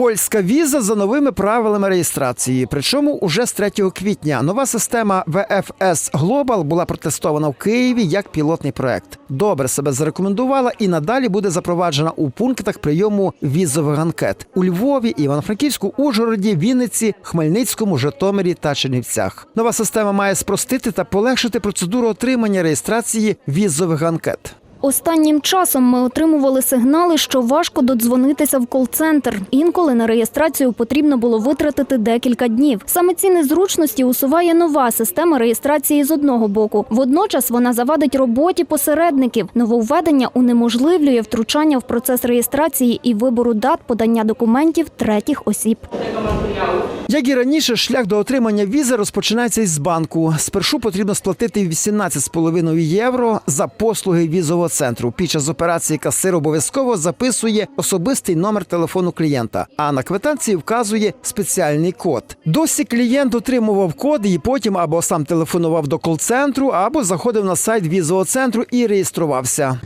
Польська віза за новими правилами реєстрації. Причому уже з 3 квітня нова система VFS Global була протестована в Києві як пілотний проект. Добре себе зарекомендувала і надалі буде запроваджена у пунктах прийому візових анкет у Львові, Івано-Франківську, Ужгороді, Вінниці, Хмельницькому, Житомирі та Чернівцях. Нова система має спростити та полегшити процедуру отримання реєстрації візових анкет. Останнім часом ми отримували сигнали, що важко додзвонитися в кол-центр. Інколи на реєстрацію потрібно було витратити декілька днів. Саме ці незручності усуває нова система реєстрації з одного боку. Водночас вона завадить роботі посередників. Нововведення унеможливлює втручання в процес реєстрації і вибору дат подання документів третіх осіб. Як і раніше, шлях до отримання візи розпочинається із банку. Спершу потрібно сплатити 18,5 євро за послуги візового центру. Під час операції касир обов'язково записує особистий номер телефону клієнта, а на квитанції вказує спеціальний код. Досі клієнт отримував код і потім або сам телефонував до кол-центру, або заходив на сайт візового центру і реєструвався.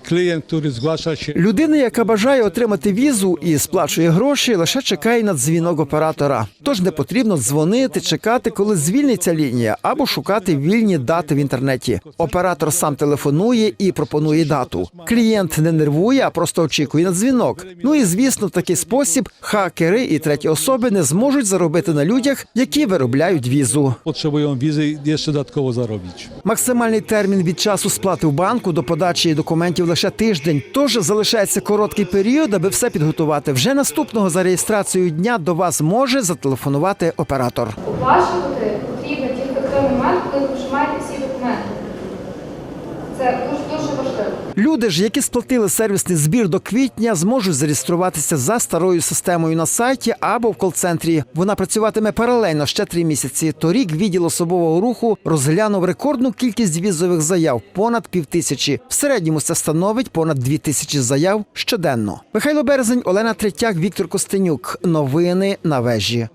Людина, яка бажає отримати візу і сплачує гроші, лише чекає на дзвінок оператора. Тож не потрібно дзвонити, чекати, коли звільниться лінія, або шукати вільні дати в інтернеті. Оператор сам телефонує і пропонує дату. Клієнт не нервує, а просто очікує на дзвінок. Ну і звісно, в такий спосіб хакери і треті особи не зможуть заробити на людях, які виробляють візу. potrzebują wizy jeszcze dodatkowo zarobić. Максимальний термін від часу сплати в банку до подачі документів лише тиждень. Тож залишається короткий період, аби все підготувати. Вже наступного за реєстрацією дня до вас може зателефонувати оператор. Оплачувати потрібно тільки той момент, коли ви вже маєте всі документи. Це дуже дуже важливо. Люди ж, які сплатили сервісний збір до квітня, зможуть зареєструватися за старою системою на сайті або в кол-центрі. Вона працюватиме паралельно ще три місяці. Торік відділ особового руху розглянув рекордну кількість візових заяв понад півтисячі. В середньому це становить понад дві тисячі заяв щоденно. Михайло Березень, Олена Третяк, Віктор Костенюк. Новини на вежі.